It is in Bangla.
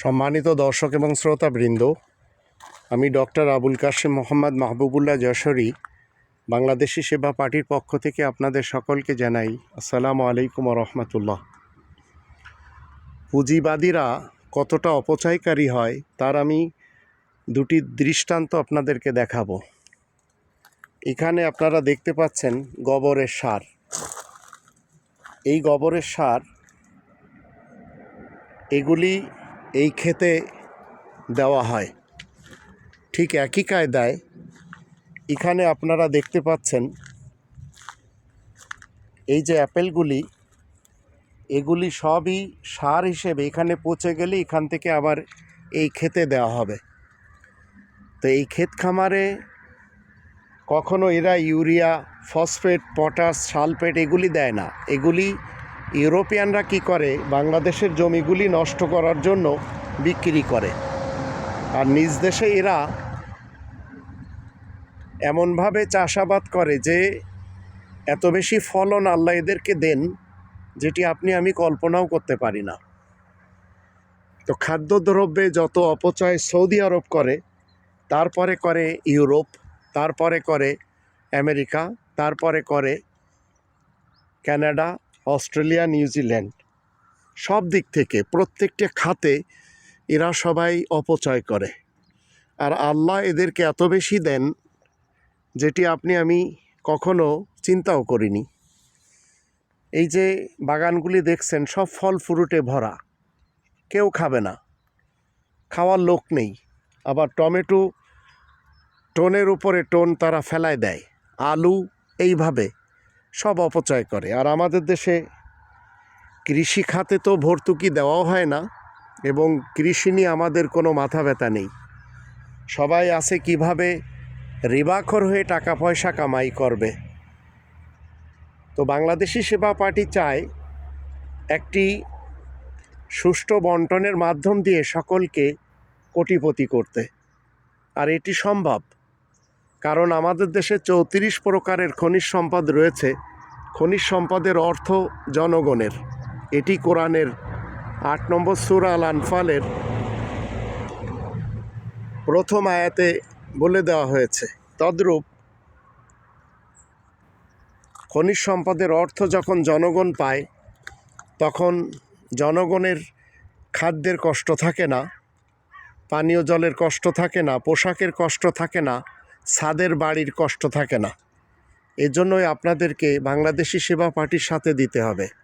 সম্মানিত দর্শক এবং শ্রোতাবৃন্দ, আমি ডক্টর আবুল কাশিম মোহাম্মদ মাহবুবুল্লাহ যশোরী, বাংলাদেশি সেবা পার্টির পক্ষ থেকে আপনাদের সকলকে জানাই আসসালামু আলাইকুম রহমতুল্লাহ। পুঁজিবাদীরা কতটা অপচয়কারী হয় তার আমি দুটি দৃষ্টান্ত আপনাদেরকে দেখাবো। এখানে আপনারা দেখতে পাচ্ছেন গোবরের সার। এই গোবরের সার, এগুলি এই ক্ষেতে দেওয়া হয়। ঠিক একই কায়দায় এখানে আপনারা দেখতে পাচ্ছেন এই যে অ্যাপেলগুলি, এগুলি সবই সার হিসেবে এখানে পচে গেলে এখান থেকে আবার এই খেতে দেওয়া হবে। তো এই ক্ষেত খামারে কখনো এরা ইউরিয়া, ফসফেট, পটাশ, সালফেট এগুলি দেয় না। এগুলি ইউরোপিয়ানরা কি করে? বাংলাদেশের জমিগুলি নষ্ট করার জন্য বিক্রি করে। আর নিজ দেশে এরা এমনভাবে চাষাবাদ করে যে, এত বেশি ফলন আল্লাহ এদেরকে দেন, যেটি আপনি, আমি কল্পনাও করতে পারি না। তো খাদ্যদ্রব্যে যত অপচয় সৌদি আরব করে, তারপরে করে ইউরোপ, তারপরে করে আমেরিকা, তারপরে করে কানাডা অস্ট্রেলিয়া নিউজিল্যান্ড সব দিক থেকে প্রত্যেকটা খাতে এরা সবাই অপচয় করে। আর আল্লাহ এদেরকে এত বেশি দেন, যেটি আপনি, আমি কখনো চিন্তাও করিনি। এই যে বাগানগুলি দেখছেন, সব ফল ফ্রুটে ভরা, কেউ খাবে না। খাওয়ার লোক নেই। আবার টমেটো টোনের উপরে টোন তারা ফেলায় দেয়। আলু এইভাবে সব অপচয় করে। আর আমাদের দেশে কৃষি খাতে তো ভর্তুকি দেওয়াও হয় না এবং কৃষি নিয়ে আমাদের কোনো মাথা ব্যথা নেই। সবাই আছে কীভাবে রিবাখর হয়ে টাকা পয়সা কামাই করবে। তো বাংলাদেশি সেবা পার্টি চায় একটি সুষ্ঠু বন্টনের মাধ্যম দিয়ে সকলকে কোটিপতি করতে। আর এটি সম্ভব। কারণ আমাদের দেশে চৌত্রিশ প্রকারের খনিজ সম্পদ রয়েছে। খনিজ সম্পদের অর্থ জনগণের। এটি কোরআনের আট নম্বর সুরা আল আনফালের প্রথম আয়াতে বলে দেওয়া হয়েছে। তদ্রূপ খনিজ সম্পদের অর্থ যখন জনগণ পায়, তখন জনগণের খাদ্যের কষ্ট থাকে না, পানীয় জলের কষ্ট থাকে না, পোশাকের কষ্ট থাকে না ছাদের বাড়ির কষ্ট থাকে না। এজন্যই আপনাদেরকে বাংলাদেশি সেবা পার্টির সাথে দিতে হবে।